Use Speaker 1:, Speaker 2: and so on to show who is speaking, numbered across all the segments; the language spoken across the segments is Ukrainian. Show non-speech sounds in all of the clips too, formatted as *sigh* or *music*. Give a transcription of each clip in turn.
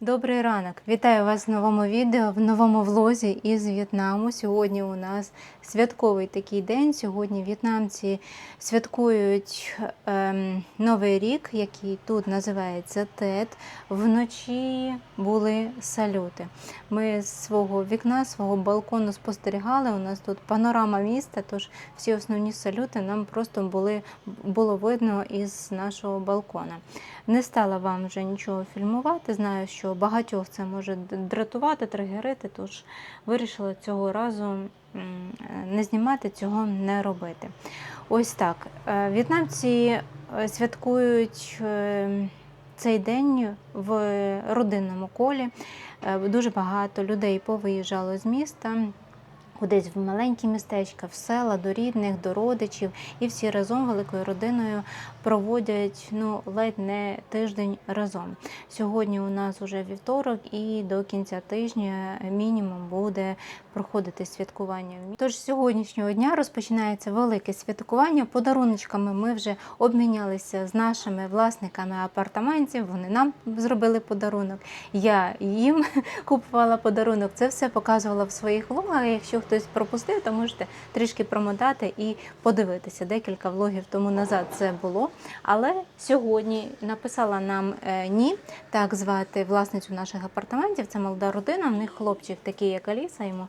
Speaker 1: Добрий ранок! Вітаю вас в новому відео, в новому влозі із В'єтнаму. Сьогодні у нас святковий такий день. Сьогодні в'єтнамці святкують ем, Новий рік, який тут називається Тет. Вночі були салюти. Ми з свого вікна, свого балкону спостерігали. У нас тут панорама міста, тож всі основні салюти нам просто були, було видно із нашого балкона. Не стала вам вже нічого фільмувати. Знаю, що багатьох це може дратувати, тригерити, тож вирішила цього разу не знімати, цього не робити. Ось так. Е, В'єтнамці е, святкують е, цей день в родинному колі. Дуже багато людей повиїжджало з міста. Кудись в маленькі містечка, в села, до рідних, до родичів, і всі разом великою родиною проводять ну ледь не тиждень разом. Сьогодні у нас уже вівторок, і до кінця тижня мінімум буде проходити святкування. Тож з сьогоднішнього дня розпочинається велике святкування. Подаруночками ми вже обмінялися з нашими власниками апартаментів. Вони нам зробили подарунок. Я їм *laughs* купувала подарунок. Це все показувала в своїх влогах. Якщо хтось пропустив, то можете трішки промотати і подивитися. Декілька влогів тому назад це було. Але сьогодні написала нам е, ні, так звати власницю наших апартаментів. Це молода родина. В них хлопчик такий, як Аліса, йому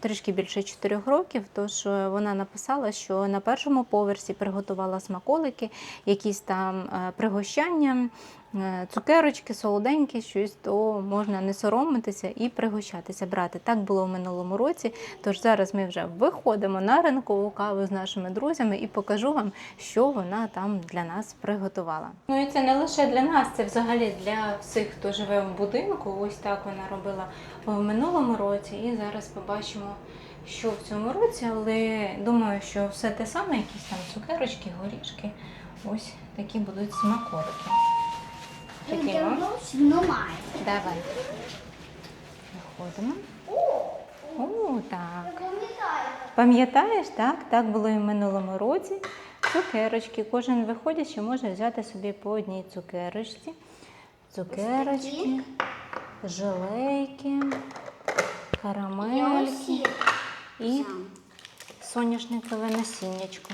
Speaker 1: трішки більше 4 років. Тож е, вона написала, що на першому поверсі приготувала смаколики, якісь там е, пригощання. е, Цукерочки, солоденькі, щось, то можна не соромитися і пригощатися, брати. Так було в минулому році. Тож зараз ми вже виходимо на ранкову каву з нашими друзями і покажу вам, що вона там для нас приготувала. Ну і це не лише для нас, це взагалі для всіх, хто живе в будинку. Ось так вона робила в минулому році, і зараз побачимо. Що в цьому році, але думаю, що все те саме, якісь там цукерочки, горішки. Ось такі будуть смаколики. Такі, о. Давай. Виходимо. О, так. Пам'ятаєш, так? Так було і в минулому році. Цукерочки. Кожен виходячи може взяти собі по одній цукерочці. Цукерочки, желейки, карамельки і соняшникове насіннячко.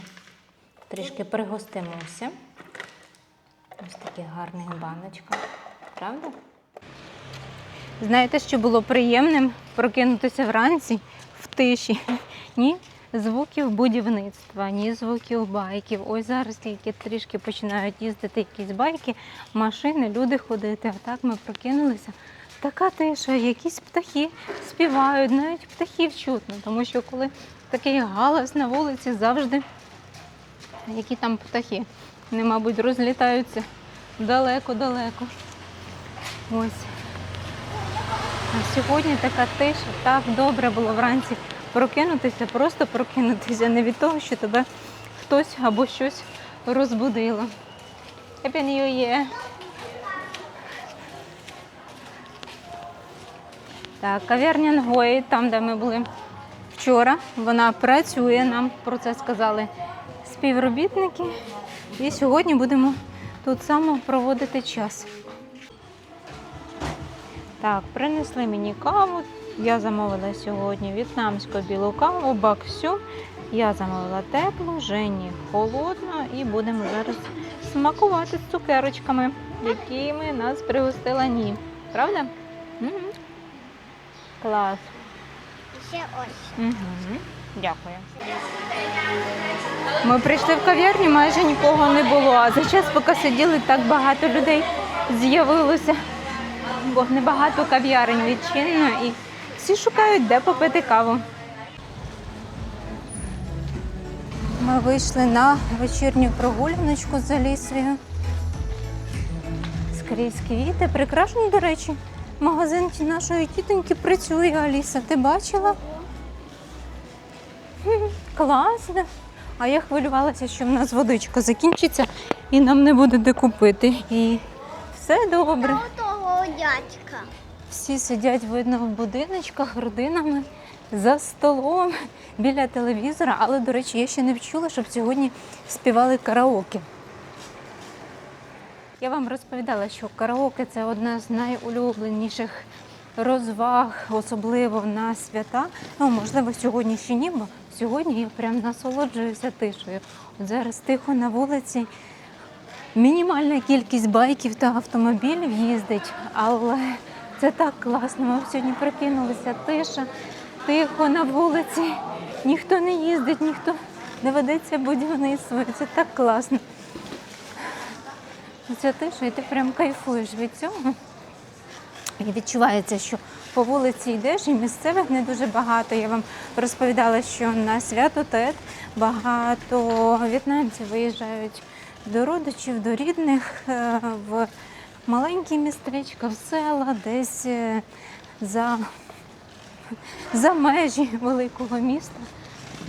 Speaker 1: Трішки пригостимося. Ось таке гарне баночка. Правда? Знаєте, що було приємним прокинутися вранці в тиші? Ні звуків будівництва, ні звуків байків. Ось зараз тільки трішки починають їздити якісь байки, машини, люди ходити. А так ми прокинулися. Така тиша, якісь птахи співають, навіть птахів чутно, тому що коли такий галас на вулиці завжди, які там птахи, вони, мабуть, розлітаються далеко-далеко. Ось. А сьогодні така тиша, так добре було вранці прокинутися, просто прокинутися, не від того, що тебе хтось або щось розбудило. Happy New Year! Так, кав'ярня Нгої, там, де ми були вчора, вона працює, нам про це сказали співробітники. І сьогодні будемо тут само проводити час. Так, принесли мені каву. Я замовила сьогодні в'єтнамську білу каву, баксю. Я замовила теплу, Жені холодну і будемо зараз смакувати з цукерочками, якими нас пригостила Ні. Правда? Угу. Клас.
Speaker 2: Ще ось.
Speaker 1: Угу. Дякую. Ми прийшли в кав'ярню, майже нікого не було. А за час, поки сиділи, так багато людей з'явилося. Бо небагато кав'ярень відчинено і всі шукають, де попити каву. Ми вийшли на вечірню прогуляночку з Алісою. Скрізь квіти. Прикрашені, до речі. Магазин нашої тітоньки працює, Аліса. Ти бачила? Класно. А я хвилювалася, що в нас водичка закінчиться і нам не буде де купити. І все добре.
Speaker 2: Того дядька.
Speaker 1: Всі сидять, видно, в будиночках родинами за столом біля телевізора. Але, до речі, я ще не вчула, щоб сьогодні співали караоке. Я вам розповідала, що караоке це одна з найулюбленіших розваг, особливо на свята. Ну, можливо, сьогодні ще ні, бо сьогодні я прям насолоджуюся тишею. От зараз тихо на вулиці. Мінімальна кількість байків та автомобілів їздить, але це так класно. Ми сьогодні прокинулися тиша, тихо на вулиці, ніхто не їздить, ніхто не ведеться будівництво. Це так класно. Це тиша, і ти прям кайфуєш від цього. І відчувається, що по вулиці йдеш, і місцевих не дуже багато. Я вам розповідала, що на свято ТЕТ багато в'єтнамців виїжджають до родичів, до рідних е, в маленькі містечка, в села, десь е, за, за межі великого міста.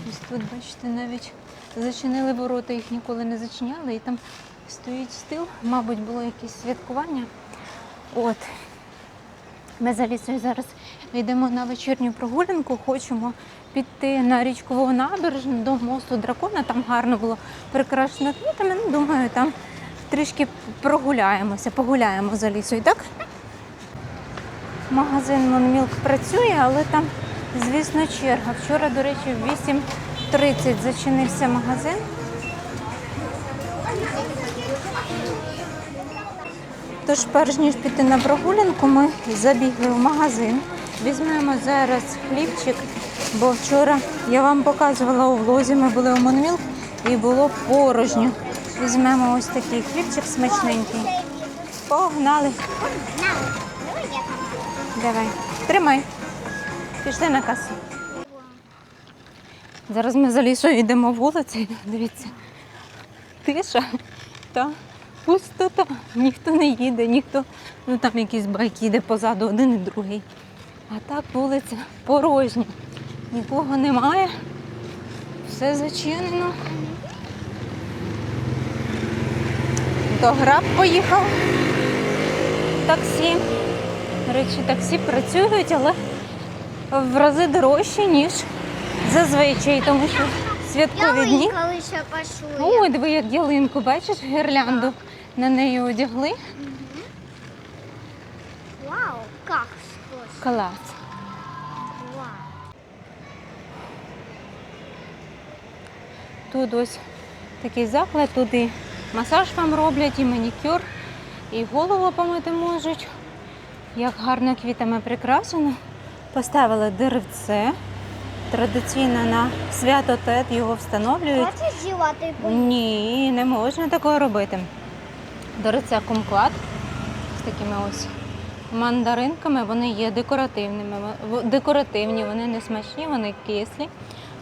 Speaker 1: Ось тут, бачите, навіть зачинили ворота, їх ніколи не зачиняли, і там стоїть стил, мабуть, було якесь святкування. От. Ми за лісою зараз йдемо на вечірню прогулянку, хочемо піти на річкову набережну до мосту дракона. Там гарно було прикрашено квітами. Ну, думаю, там трішки прогуляємося, погуляємо за лісою, так? Магазин Монмілк працює, але там, звісно, черга. Вчора, до речі, в 8.30 зачинився магазин. Тож, перш ніж піти на прогулянку, ми забігли в магазин. Візьмемо зараз хлібчик, бо вчора я вам показувала у влозі, ми були у Монмілк і було порожньо. Візьмемо ось такий хлібчик смачненький. Погнали. Давай, тримай. Пішли на касу. Зараз ми за лісою йдемо вулицею. Дивіться. Тиша та пустота. Ніхто не їде, ніхто, ну там якийсь байк їде позаду, один і другий. А так вулиця порожня. Нікого немає. Все зачинено. До граб поїхав. Таксі. Речі, таксі працюють, але в рази дорожче, ніж зазвичай, тому що святкові дні.
Speaker 2: Ялинка лише пасує.
Speaker 1: Ой, диви, як ялинку, бачиш, гірлянду на неї одягли.
Speaker 2: Вау, как скось.
Speaker 1: Клас.
Speaker 2: Вау.
Speaker 1: Тут ось такий заклад, тут і масаж вам роблять, і манікюр, і голову помити можуть. Як гарно квітами прикрашено. Поставили деревце. Традиційно на свято ТЕТ його встановлюють.
Speaker 2: Хочеш зівати
Speaker 1: Ні, не можна такого робити. Деревця кумклад з такими ось мандаринками. Вони є декоративними. Декоративні, вони не смачні, вони кислі.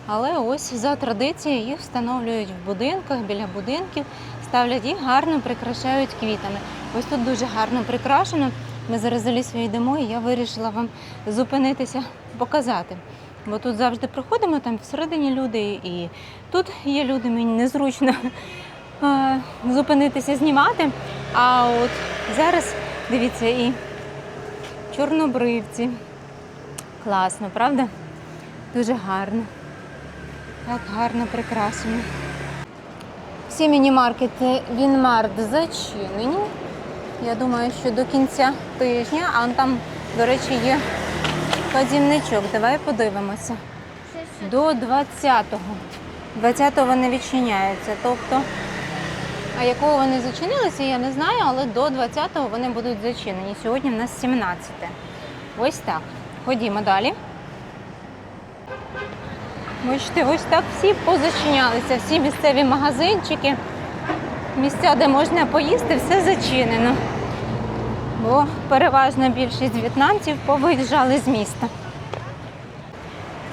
Speaker 1: Але ось за традицією їх встановлюють в будинках, біля будинків, ставлять їх гарно прикрашають квітами. Ось тут дуже гарно прикрашено. Ми зараз за лісою йдемо, і я вирішила вам зупинитися, показати. Бо тут завжди проходимо, там всередині люди, і тут є люди, мені незручно *laughs* зупинитися, знімати. А от зараз дивіться і чорнобривці. Класно, правда? Дуже гарно. Так гарно прикрашено. Всі міні-маркети Вінмарт зачинені. Я думаю, що до кінця тижня, а там, до речі, є вказівничок. Давай подивимося. До 20-го. 20-го вони відчиняються. Тобто, а якого вони зачинилися, я не знаю, але до 20-го вони будуть зачинені. Сьогодні в нас 17. те Ось так. Ходімо далі. Бачите, ось так всі позачинялися, всі місцеві магазинчики, місця, де можна поїсти, все зачинено. Бо переважна більшість в'єтнамців повиїжджали з міста.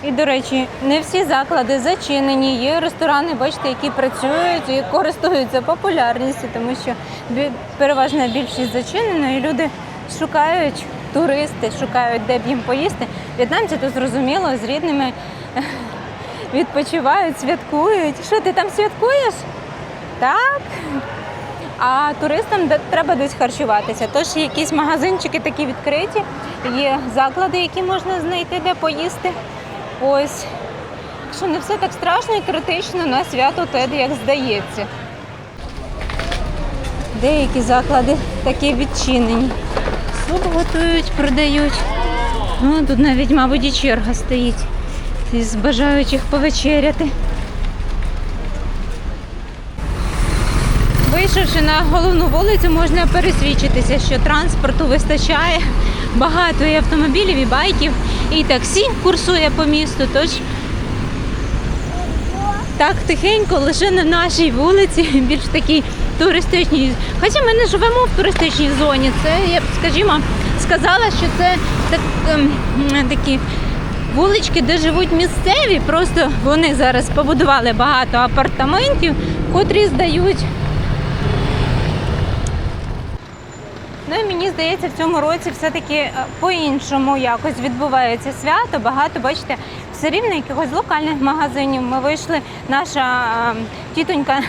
Speaker 1: І, до речі, не всі заклади зачинені. Є ресторани, бачите, які працюють і користуються популярністю, тому що переважна більшість зачинена, і люди шукають туристи, шукають, де б їм поїсти. В'єтнамці то зрозуміло, з рідними *laughs* відпочивають, святкують. Що ти там святкуєш? Так. А туристам треба десь харчуватися. Тож якісь магазинчики такі відкриті, є заклади, які можна знайти, де поїсти. Ось. Що не все так страшно і критично на свято ТЕД, як здається. Деякі заклади такі відчинені. Суп готують, продають. Ну, тут навіть, мабуть, і черга стоїть із бажаючих повечеряти. Вийшовши на головну вулицю, можна пересвідчитися, що транспорту вистачає. Багато і автомобілів, і байків, і таксі курсує по місту. Тож так тихенько, лише на нашій вулиці, *laughs* більш такій туристичній. Хоча ми не живемо в туристичній зоні. Це я б, скажімо, сказала, що це так, ем, такі вулички, де живуть місцеві. Просто вони зараз побудували багато апартаментів, котрі здають. Ну і мені здається, в цьому році все-таки е, по-іншому якось відбувається свято. Багато, бачите, все рівно якихось локальних магазинів. Ми вийшли, наша е, тітонька,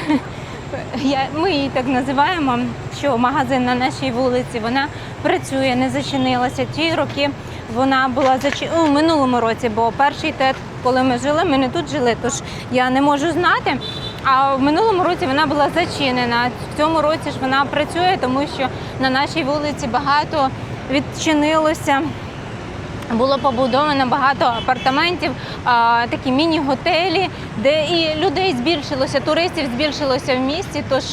Speaker 1: *laughs* ми її так називаємо, що магазин на нашій вулиці, вона працює, не зачинилася. Ті роки вона була зачинена у минулому році, бо перший тет, коли ми жили, ми не тут жили, тож я не можу знати. А в минулому році вона була зачинена. В цьому році ж вона працює, тому що на нашій вулиці багато відчинилося. Було побудовано багато апартаментів, такі міні-готелі, де і людей збільшилося, туристів збільшилося в місті. Тож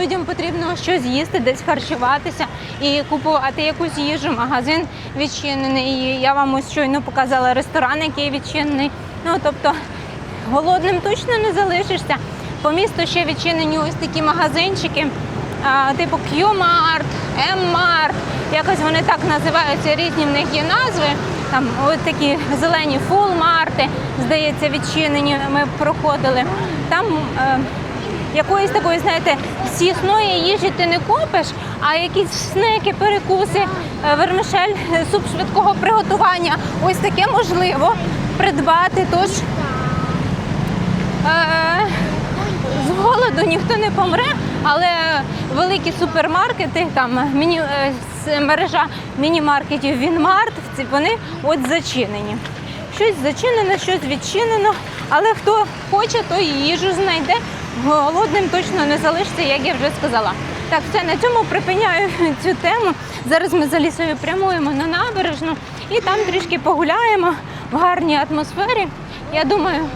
Speaker 1: людям потрібно щось їсти, десь харчуватися і купувати якусь їжу. Магазин відчинений. І я вам ось щойно показала ресторан, який відчинений. Ну тобто голодним точно не залишишся. По місту ще відчинені ось такі магазинчики, типу Q-Mart, M-Mart, якось вони так називаються, різні в них є назви. Там ось такі зелені фулмарти, здається, відчинені. Ми проходили. Там е, якоїсь такої, знаєте, сісної їжі ти не купиш, а якісь снеки, перекуси, е, вермишель, суп швидкого приготування. Ось таке можливо придбати. Тож з голоду ніхто не помре, але великі супермаркети, там міні, е, мережа міні-маркетів Вінмарт, вони от зачинені. Щось зачинено, щось відчинено, але хто хоче, той їжу знайде. Голодним точно не залишиться, як я вже сказала. Так, все, на цьому припиняю *laughs* цю тему. Зараз ми за лісою прямуємо на набережну і там трішки погуляємо в гарній атмосфері. Я думаю,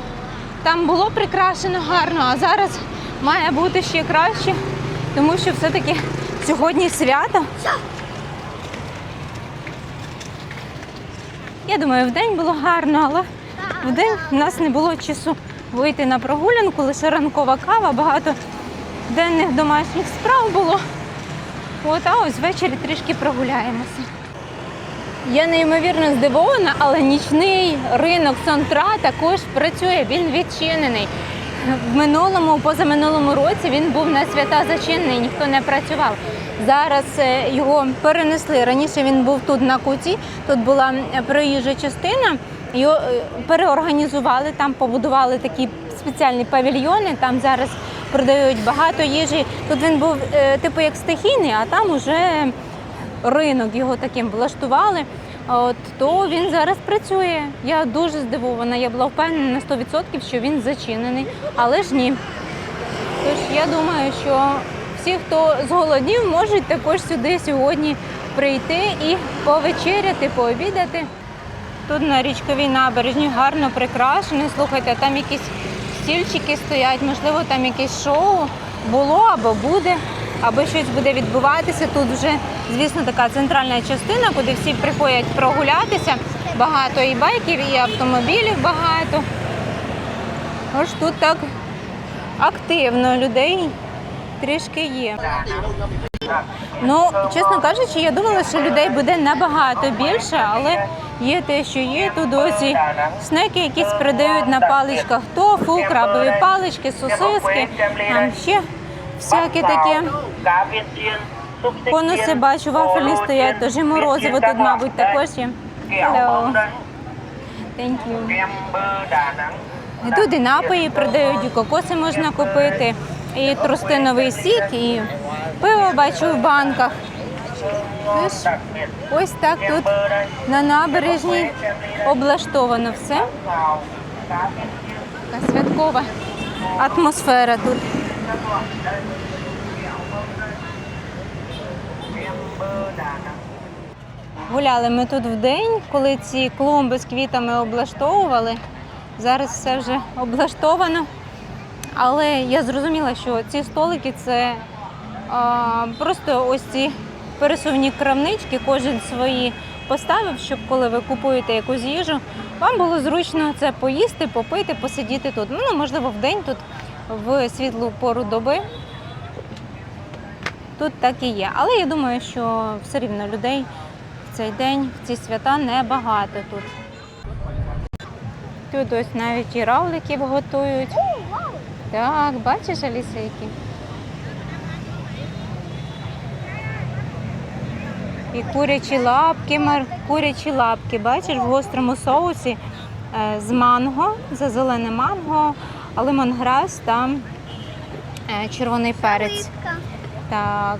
Speaker 1: там було прикрашено гарно, а зараз має бути ще краще, тому що все-таки сьогодні свято. Я думаю, в день було гарно, але в день в нас не було часу вийти на прогулянку, лише ранкова кава, багато денних домашніх справ було. От, а ось ввечері трішки прогуляємося. Я неймовірно здивована, але нічний ринок Сонтра також працює, він відчинений. В минулому, позаминулому році він був на свята зачинений, ніхто не працював. Зараз е, його перенесли. Раніше він був тут на куті, тут була проїжджа частина. Його е, переорганізували, там побудували такі спеціальні павільйони. Там зараз продають багато їжі. Тут він був е, типу як стихійний, а там уже ринок його таким влаштували. От то він зараз працює. Я дуже здивована. Я була впевнена на 100%, що він зачинений, але ж ні. Тож я думаю, що всі, хто зголоднів, можуть також сюди сьогодні прийти і повечеряти, пообідати. Тут на річковій набережні гарно прикрашено. Слухайте, там якісь стільчики стоять, можливо, там якесь шоу було або буде, або щось буде відбуватися. Тут вже, звісно, така центральна частина, куди всі приходять прогулятися. Багато і байків, і автомобілів багато. Ось тут так активно людей трішки є. Ну, чесно кажучи, я думала, що людей буде набагато більше, але є те, що є. Тут ось і снеки якісь продають на паличках, тофу, крабові палички, сосиски, там ще всяке таке. Конуси бачу, вафелі стоять, тож і морозиво тут, мабуть, також є. Hello. Thank you. І Тут і напої продають, і кокоси можна купити, і тростиновий сік, і пиво бачу в банках. Тож, ось так тут на набережній облаштовано все. Така святкова атмосфера тут. Гуляли ми тут вдень, коли ці клумби з квітами облаштовували. Зараз все вже облаштовано. Але я зрозуміла, що ці столики це а, просто ось ці пересувні крамнички, кожен свої поставив, щоб коли ви купуєте якусь їжу, вам було зручно це поїсти, попити, посидіти тут. Ну, можливо, в день тут в світлу пору доби. Тут так і є. Але я думаю, що все рівно людей в цей день, в ці свята небагато тут. Тут ось навіть і равликів готують. Так, бачиш, Аліса, які? І курячі лапки, курячі лапки, бачиш, в гострому соусі е, з манго, зазелене манго, лимонграс та е, червоний перець. Так,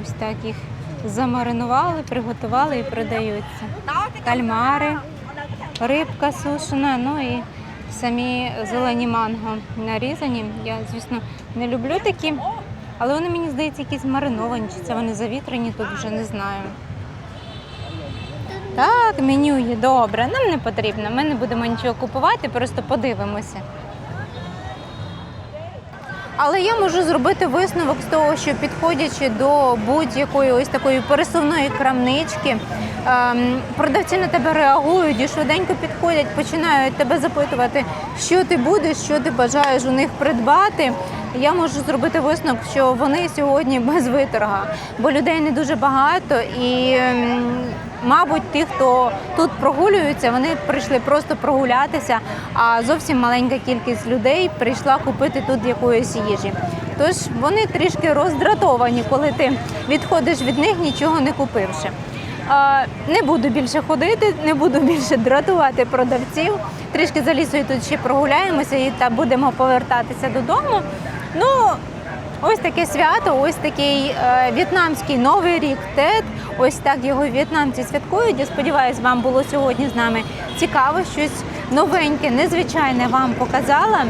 Speaker 1: ось так їх замаринували, приготували і продаються. Кальмари, рибка сушена, ну і самі зелені манго нарізані. Я, звісно, не люблю такі, але вони мені здається якісь мариновані, чи це вони завітрені, тут вже не знаю. Так, меню є добре, нам не потрібно. Ми не будемо нічого купувати, просто подивимося. Але я можу зробити висновок з того, що підходячи до будь-якої ось такої пересувної крамнички, ем, продавці на тебе реагують і швиденько підходять, починають тебе запитувати, що ти будеш, що ти бажаєш у них придбати. Я можу зробити висновок, що вони сьогодні без виторга, бо людей не дуже багато і. Мабуть, ті, хто тут прогулюються, вони прийшли просто прогулятися, а зовсім маленька кількість людей прийшла купити тут якоїсь їжі. Тож вони трішки роздратовані, коли ти відходиш від них, нічого не купивши. Не буду більше ходити, не буду більше дратувати продавців. Трішки за лісою тут ще прогуляємося і та будемо повертатися додому. Ну, Ось таке свято, ось такий е, в'єтнамський новий рік ТЕД. Ось так його в'єтнамці святкують. Я сподіваюся, вам було сьогодні з нами цікаво, щось новеньке, незвичайне вам показала.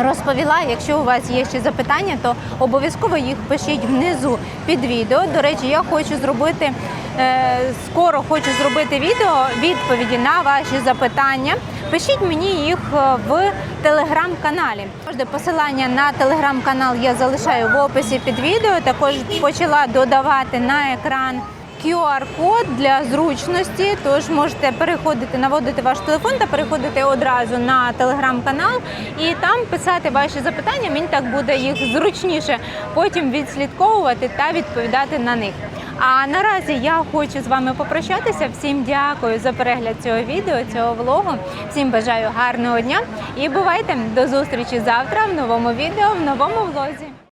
Speaker 1: Розповіла, якщо у вас є ще запитання, то обов'язково їх пишіть внизу під відео. До речі, я хочу зробити е, скоро хочу зробити відео відповіді на ваші запитання. Пишіть мені їх е, в телеграм-каналі. Завжди посилання на телеграм-канал я залишаю в описі під відео. Також почала додавати на екран. QR-код для зручності, тож можете переходити, наводити ваш телефон та переходити одразу на телеграм-канал і там писати ваші запитання. Мені так буде їх зручніше потім відслідковувати та відповідати на них. А наразі я хочу з вами попрощатися. Всім дякую за перегляд цього відео, цього влогу. Всім бажаю гарного дня і бувайте до зустрічі завтра в новому відео, в новому влозі.